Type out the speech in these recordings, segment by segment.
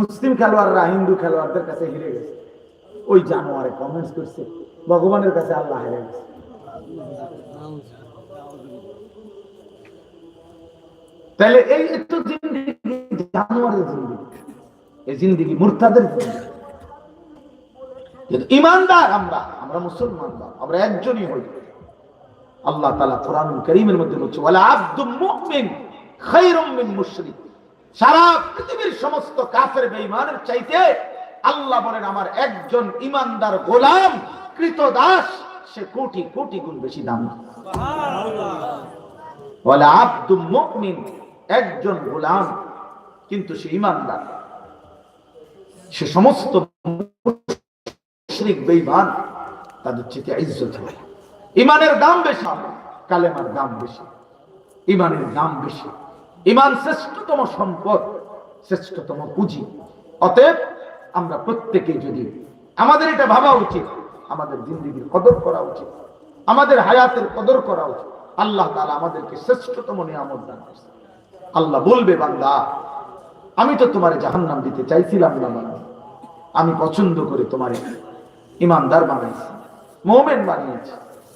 মুসলিম খেলোয়াড়রা হিন্দু খেলোয়াড়দের কাছে হেরে গেছে। ওই জানোয়ারে কমেন্টস করছে, ভগবানের কাছে আল্লাহ হেরে গেছে। তাহলে এই একটু জানোয়ারের জিন্দিগি। এই জিন্দিগি মুরতাদের ইমানদার আমরা আমরা মুসলমান আমরা একজনই হই। আল্লাহ তাআলা কোরআন করিমের মধ্যে বলছে, ওয়ালা আব্দুম মুমিন খায়রুম মিন মুশরিক। সারা পৃথিবীর সমস্ত কাফের বেঈমানের চাইতে আল্লাহ বলেন আমার একজন ইমানদার গোলাম কৃতদাস সে কোটি কোটি গুণ বেশি দাম। বলে আব্দুম মুমিন একজন গোলাম কিন্তু সে ইমানদার সে সমস্ত মুশরিক বেঈমান তাদের চেয়ে ইজ্জত হয়। ইমানের দাম বেশি কালেমার দাম বেশি ইমানের দাম বেশি। ইমান শ্রেষ্ঠতম সম্পদ, শ্রেষ্ঠতম পুঁজি। অতএব আমরা প্রত্যেকে যদি আমাদের এটা ভাবা উচিত, আমাদের জিন্দগির কদর করা উচিত, আমাদের হায়াতের কদর করা উচিত, আল্লাহ তাআলা আমাদেরকে শ্রেষ্ঠতম নিয়ামত দান করেছে। আল্লাহ বলবে, বান্দা, আমি তো তোমারে জাহান্নাম দিতে চাইছিলাম না, বান্দা। আমি পছন্দ করে তোমারে ইমানদার বানাইছি, মোমেন বানিয়েছি,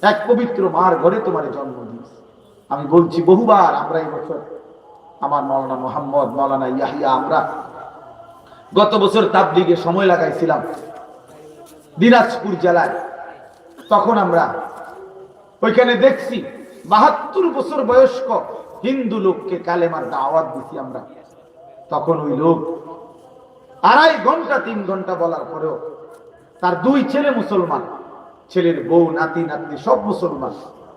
এক পবিত্র মার ঘরে তোমার জন্ম দিয়েছি। আমি বলছি, বহুবার আমরা এই বছর আমার মৌলানা মোহাম্মদ মৌলানা ইয়াহিয়া, আমরা গত বছর তাবলিগে সময় লাগাইছিলাম দিনাজপুর জেলায়। তখন আমরা ওইখানে দেখছি বাহাত্তর বছর বয়স্ক হিন্দু লোককে কালেমার দাওয়াত দিছি আমরা। তখন ওই লোক আড়াই ঘণ্টা, তিন ঘণ্টা বলার পরেও তার দুই ছেলে মুসলমান, ছেলের বউ, নাতি, নাতনি সব মুসলমান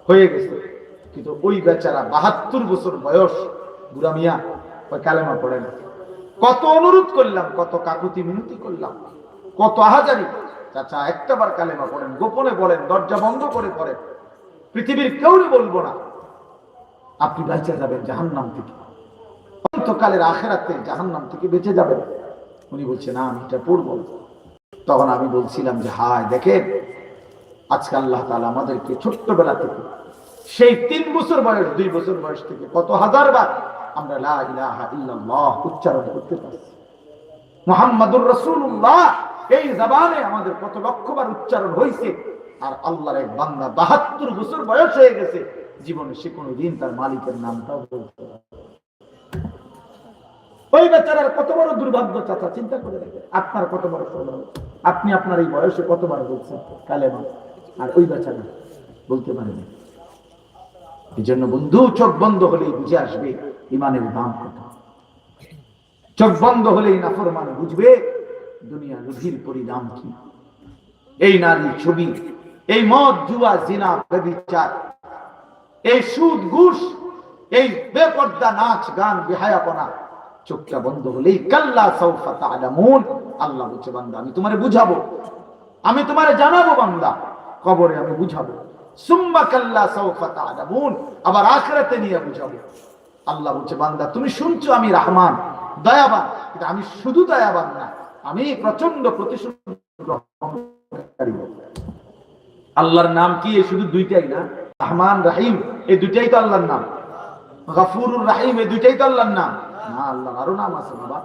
হয়ে গেছে। কিন্তু ওই বেচারা বাহাত্তর বছর বয়স বুড়া মিয়া, ওই কালেমা পড়ে না কত অনুরোধ করলাম, কত কাকুতি মিনতি করলাম, কত আহাজারি। চাচা, একটাবার কালেমা পড়েন, গোপনে বলেন, দরজা বন্ধ করে পড়েন। পৃথিবীর কেউই বলব না। আপনি বেঁচে যাবেন জাহান্নাম থেকে। অন্তকালের আখেরাতে জাহান্নাম থেকে বেঁচে যাবেন। উনি বলছে না, আমি এটা পড়ব তখন আমি বলছিলাম যে, হায়, দেখেন, আজকে আল্লাহ তাআলা আমাদেরকে ছোট্টবেলা থেকে, সেই তিন বছর বয়স, দুই বছর বয়স থেকে কত হাজার বার আমরা লা ইলাহা ইল্লাল্লাহ উচ্চারণ করতে পারছি। মুহাম্মাদুর রাসূলুল্লাহ, এই জবানে আমাদের কত লক্ষবার উচ্চারণ হয়েছে আর আল্লাহর এক বান্দা বাহাত্তর বছর বয়স হয়ে গেছে, জীবনে সে কোনো দিন তার মালিকের নামটাও বলতে। ওই বেচারার কত বড় দুর্ভাগ্য, চাচা, চিন্তা করে দেখে আপনার কত বড় সৌভাগ্য আপনি আপনার এই বয়সে কতবার বলছেন, কালেমা। আর ওই বেচারা বলতে পারেন এই জন্য বন্ধু, চোখ বন্ধ হলেই বুঝে আসবে ইমানের দাম কত? চোখ বন্ধ হলেই নাফরমান বুঝবে দুনিয়া নদীর পরিণাম কি? এই নারী ছবি, এই মদ, জুয়া, জিনা, ব্যবিচার, এই সুদ, ঘুষ, এই বেপর্দা নাচ, গান, বেহায়াপনা, চোখটা বন্ধ হলেই কাল্লা সৌফা তালামুন আল্লাহ বলছে, বান্দা, আমি তোমারে বুঝাবো। আমি তোমারে জানাব, বান্দা, কবরে আমি বুঝাবো। সুম্মা কাল্লা সৌফা তালামুন আবার আখরাতে নিয়ে বুঝাবো। আল্লাহ বলছে, বান্দা, তুমি শুনছো আমি রহমান, দয়াবান। কিন্তু আমি শুধু দয়াবান না, আমি প্রচণ্ড প্রতিশোধ আল্লাহর নাম কি? শুধু দুইটাই না। রহমান, রাহিম, এই দুইটাই তো আল্লাহর নাম। গাফুরুর রাহিম, এই দুইটাই তো আল্লাহর নাম। না, আল্লাহর আরও নাম আছে বাবা।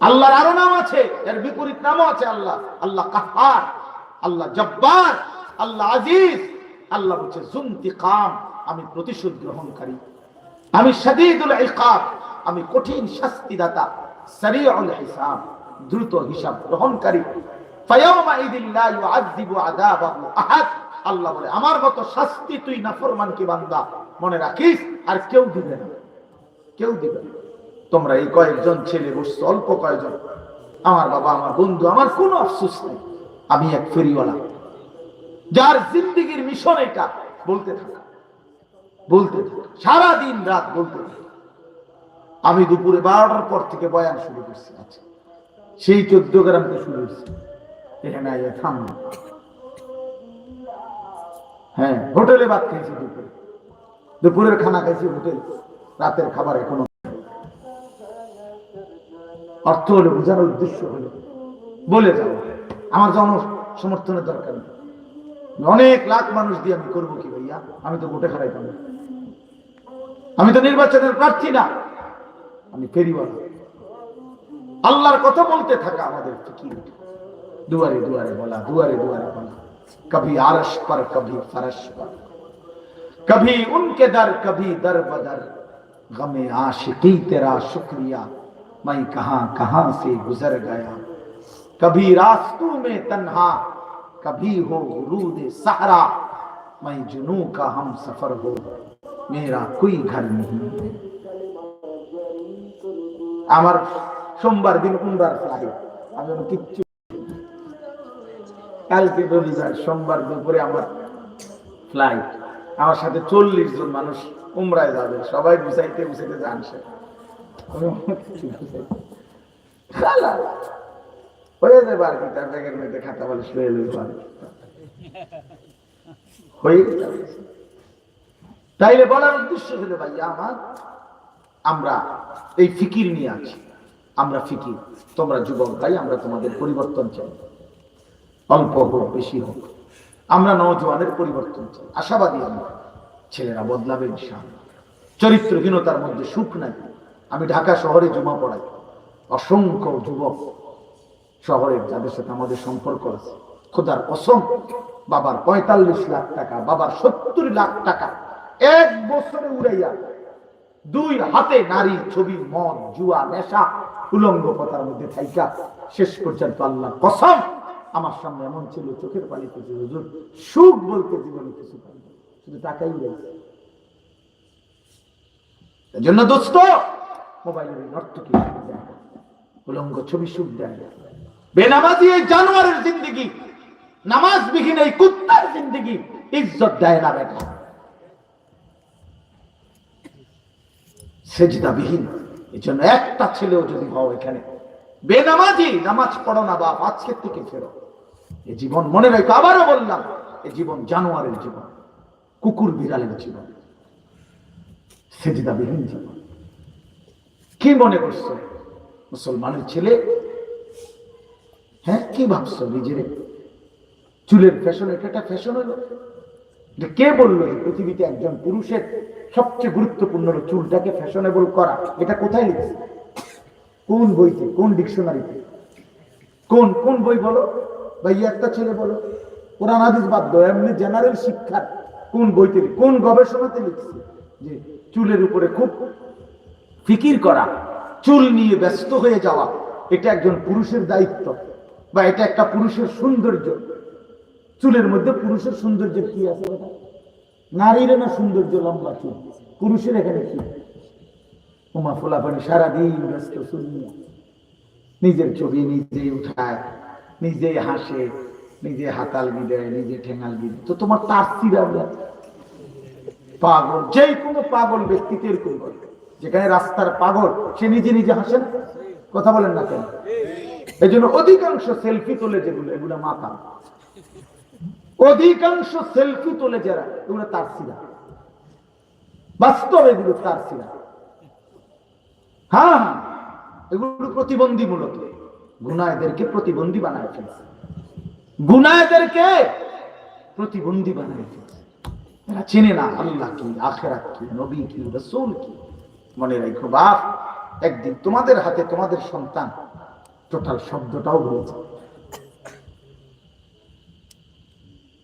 আল্লাহর আরও নাম আছে, এর বিপরীত নামও আছে আল্লাহ। আল্লাহ কাহার আল্লাহ জব্বার, আল্লাহ আজিজ। আল্লাহ বলছে কাম আমি প্রতিশোধ গ্রহণকারী আমি শাদীদুল ইকাব আমি কঠিন শাস্তিদাতা, সারিউল হিসাব, দ্রুত হিসাব গ্রহণকারী। ফায়াউমা ইদিন লা ইউআযযিবু আযাবাহু আহাদ। আল্লাহ বলে, আমার মতো শাস্তি তুই নাফরমান কি বান্দা? মনে রাখিস? আর কেউ দিবে না। কেউ দিবে না। তোমরা এই কয়েকজন ছেলে বসছো, অল্প কয়েকজন আমার বাবা, আমার বন্ধু, আমার কোনো আফসোস নেই। আমি এক ফেরিওয়ালা। যার জিন্দিগির মিশন এটা, বলতে থাকা। বলতে সারা দিন রাত বলতে আমি দুপুরে বারোটার পর থেকে বয়ান শুরু করছি। আচ্ছা সেই চোদ্দ গ্রামকে শুরু হয়েছে। এখানে আইয়া থামলাম হ্যাঁ হোটেলে ভাত খাইছি দুপুরে। দুপুরের খানা খাইছি হোটেল। রাতের খাবার এখনও অর্থ হলো, বোঝানোর উদ্দেশ্য হলো, বলে যাও আমার জন সমর্থনের দরকার নেই। অনেক লাখ মানুষ দিয়ে আমি করব কি ভাইয়া? আমি তো গোটে খারাইতাম। আমি তো নির্বাচনের প্রার্থী না আমি ফেরিওয়ালা আল্লাহর কথা বলতে থাকা আমাদের ফিকির দুয়ারে দুয়ারে বলা দুয়ারে দুয়ারে বলা কবি আরশ पर कभी फरश पर कभी उनके दर कभी दर बदर गमे आशिकी तेरा शुक्रिया मैं कहां कहां से गुजर गया कभी रास्तों में तन्हा कभी हो गुरूद सहरा मैं जुनू का हम सफर हो মেয়েরা কুই ঘর আমার সোমবার দিন উমরার ফ্লাইট আমি কিচ্ছু। কালকে রবিবার সোমবার দুপুরে আমার ফ্লাইট আমার সাথে চল্লিশ জন মানুষ উমরায় যাবে। সবাই গুছাইতে গুছাইতে যান সে। হয়ে যাবে আর কি, তার ব্যাগের মধ্যে খাতা বলে হয়ে যাবে। হয়ে যাবে তাইলে বলার উদ্দেশ্য হলো ভাইয়া আমার, আমরা এই ফিকির নিয়ে আছি। আমরা ফিকির, তোমরা যুবক ভাই, আমরা তোমাদের পরিবর্তন চাই। অল্প হোক, বেশি হোক। আমরা নজওয়ানের পরিবর্তন চাই। আশাবাদী আমরা, ছেলেরা বদলাবে ইনশাআল্লাহ। চরিত্রহীনতার মধ্যে সুখ নাই। আমি ঢাকা শহরে জমা পড়াই। অসংখ্য যুবক শহরের যাদের সাথে আমাদের সম্পর্ক আছে। খোদার অসম বাবার পঁয়তাল্লিশ লাখ টাকা, বাবার সত্তর লাখ টাকা। এক বছরে উড়াইয়া দুই হাতে নারী, ছবি মদ জুয়া, নেশা, উলঙ্গ কথার মধ্যে থাইকা শেষ পর্যন্ত আল্লাহ কসম আমার সামনে এমন ছিল, চোখের পানি কিছু হুজুর সুখ বলতে জীবনে কিছু পাই শুধু টাকাই রয়েছে এর জন্য দোস্ত, মোবাইলের নর্তকী উলঙ্গ ছবি সুখ দেয়। বেনামাজি এই জানোয়ারের জিন্দগি নামাজ বিহীন এই কুত্তার জিন্দগি, ইজ্জত দেয় না বেটা সেজদাবিহীন। এই জন্য একটা ছেলেও যদি হও এখানে, বেনামাজি নামাজ পড়ো না বাপ, আজকের থেকে ফেরো। এ জীবন মনে রেখো, আবারও বললাম, এ জীবন জানোয়ারের জীবন, কুকুর বিড়ালের জীবন, সেজদাবিহীন জীবন। কি মনে করছ, মুসলমানের ছেলে? হ্যাঁ কি ভাবছ নিজের? চুলের ফ্যাশন, এটা একটা ফ্যাশন হলো। কে বলল পৃথিবীতে একজন পুরুষের সবচেয়ে গুরুত্বপূর্ণ হলো চুলটাকে ফ্যাশনেবল করা। এটা কোথায় লিখেছে কোন বইতে? কোন ডিকশনারিতে কোন কোন বই বলো? বা এই একটা ছেলে বলো। কোরআন, হাদিস বাদ এমনি জেনারেল শিক্ষার কোন বইতে কোন গবেষণাতে লিখছে যে চুলের উপরে খুব ফিকির করা, চুল নিয়ে ব্যস্ত হয়ে যাওয়া, এটা একজন পুরুষের দায়িত্ব বা এটা একটা পুরুষের সৌন্দর্য। চুলের মধ্যে পুরুষের সৌন্দর্য কি আছে? নারীর না সৌন্দর্য লম্বা চুল, পুরুষের এখানে কি উমা ফোলাপানি সারাদিন ব্যস্ত চুল নিয়ে নিজের ছবি নিজেই উঠায়, নিজেই হাসে, নিজে হাতাল বিদেয় নিজে ঠেঙাল বিদেয় তো তোমার তার পাগল, যে কোনো পাগল ব্যক্তিকে এরকম যেখানে রাস্তার পাগল, সে নিজে নিজে হাসেন কথা বলেন না কেন? এই জন্য অধিকাংশ সেলফি তোলে যেগুলো, এগুলো মাথা অধিকাংশ সেলফি তোলে যারা এগুলো তার সিরা বাস্তব এগুলো তার সিরা হ্যাঁ হ্যাঁ এগুলো প্রতিবন্ধী মূলত। গুনায়দেরকে প্রতিবন্ধী বানায় ফেলছে। গুনায়দেরকে প্রতিবন্ধী বানায় ফেলছে। এরা চেনে না, আল্লাহ কি, আখেরাত কি, নবী কি, রসুল কি। মনে রাখো বাপ, একদিন তোমাদের হাতে তোমাদের সন্তান টোটাল শব্দটাও ভুলে যাবে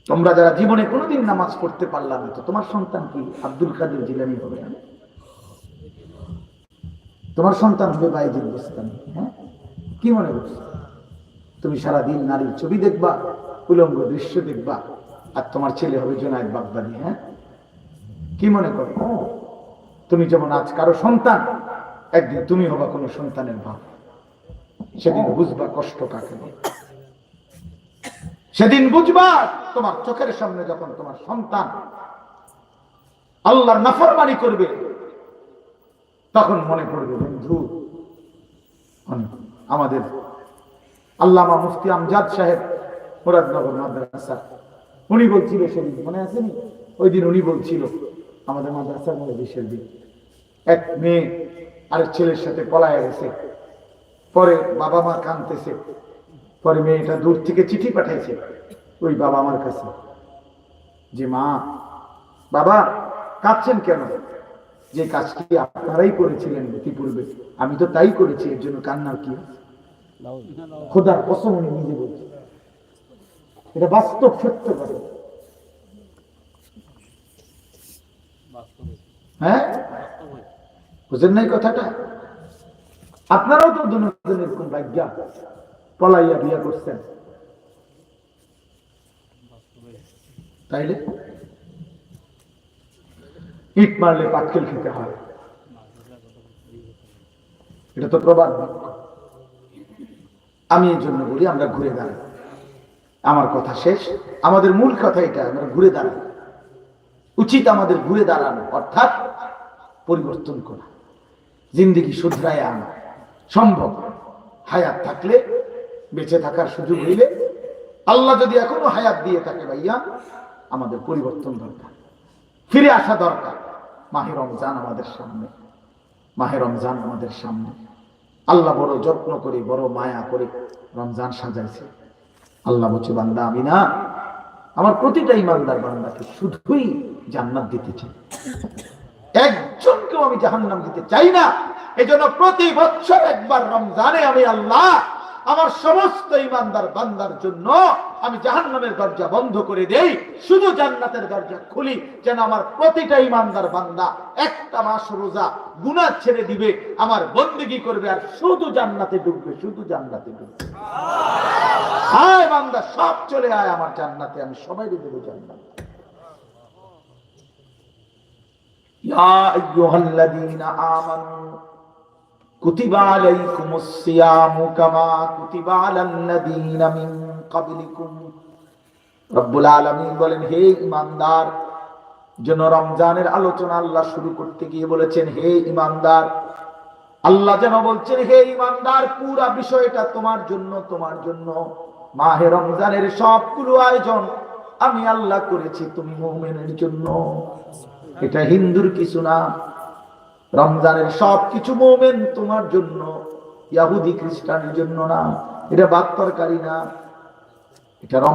তোমরা যারা জীবনে কোনোদিন নামাজ পড়তে পারলাম তো তোমার সন্তান কি আব্দুল কাদের জিলানি হবে? তোমার সন্তান হবে বুস্তানি হ্যাঁ? কি মনে করছ? তুমি সারাদিন নারীর ছবি দেখবা, উলঙ্গ দৃশ্য দেখবা, আর তোমার ছেলে হবে জোনায়দ বাগদানি হ্যাঁ? কি মনে করো? তুমি যেমন আজ কারও সন্তান, একদিন তুমি হবা কোনো সন্তানের ভাব সেদিন বুঝবা কষ্ট কাকে বলে। সেদিন বুঝবা, তোমার চোখের সামনে যখন তোমার সন্তান আল্লাহর নাফরমানি করবে, তখন মনে পড়বে, বন্ধু আমাদের আল্লামা মুফতি আমজাদ সাহেব, মুরাদনগর মাদ্রাসা, উনি বলছিল সেদিন, মনে আছে নি? ওই দিন উনি বলছিল, আমাদের মাদ্রাসার মধ্যে দিন এক মেয়ে আরেক ছেলের সাথে পলায় গেছে। পরে বাবা মা কানতেছে পরে মেয়েটা দূর থেকে চিঠি পাঠাইছে ওই বাবা আমার কাছে। যে মা, বাবা, কাঁদছেন কেন? যে কাজটি আপনারাই করেছিলেন ইতিপূর্বে আমি তো তাই করেছি, এর জন্য কান্নার কি খোদার কসম উনি নিজে বলছে এটা বাস্তব সত্য কথা। হ্যাঁ? বুঝেন নাই কথাটা? আপনারাও তো দুজন এরকম ভাগ্যা পলাইয়া বিয়া করছেন। তাইলে? ইট মারলে পাটকেল খেতে হয়। এটা তো প্রবাদ আমি এই জন্য বলি, আমরা ঘুরে দাঁড়াই। আমার কথা শেষ। আমাদের মূল কথা এটা, আমরা ঘুরে দাঁড়াই। উচিত আমাদের ঘুরে দাঁড়ানো, অর্থাৎ পরিবর্তন করা। জিন্দিগি শুধরায় আনা। সম্ভব। হায়াত থাকলে বেঁচে থাকার সুযোগ হইলে আল্লাহ যদি এখনও হায়াত দিয়ে থাকে ভাইয়া, আমাদের পরিবর্তন দরকার। ফিরে আসা দরকার। মাহে রমজান আমাদের সামনে। মাহে রমজান আমাদের সামনে। আল্লাহ বড় যত্ন করে, বড় মায়া করে রমজান সাজাইছে। আল্লাহ বলছে, বান্দা, আমি না, আমার প্রতিটা ইমানদার বান্দাকে শুধুই জান্নাত দিতে চাই। একজনকেও আমি জাহান্নাম দিতে চাই না। এজন্য প্রতি বছর একবার রমজানে আমি আল্লাহ আমার সমস্ত ইমানদার বান্দার জন্য আমি জাহান্নামের দরজা বন্ধ করে দেই, শুধু জান্নাতের দরজা খুলি, যেন আমার প্রতিটা ইমানদার বান্দা একটা মাস রোজা গুণা ছেড়ে দিবে, আমার বন্দিগি করবে আর শুধু জান্নাতে ডুববে, শুধু জান্নাতে ডুববে। বান্দা, সব চলে আয় আমার জান্নাতে, আমি সবাই দেবো জান্নাত। ইয়া الذين আমানু বলেন, হে ইমানদার যেন রমজানের আলোচনা আল্লাহ শুরু করতে গিয়ে বলেছেন, হে ইমানদার আল্লাহ যেন বলছেন, হে ইমানদার পুরা বিষয়টা তোমার জন্য তোমার জন্য। মাহে রমজানের সবগুলো আয়োজন আমি আল্লাহ করেছি, তুমি মোমেনের জন্য। এটা হিন্দুর কিছু না। রমজানের সব কিছু মোমেন তোমার জন্য, ইয়াহুদি খ্রিস্টানের জন্য না, এটা বাদ তরকারি না, এটা রমজান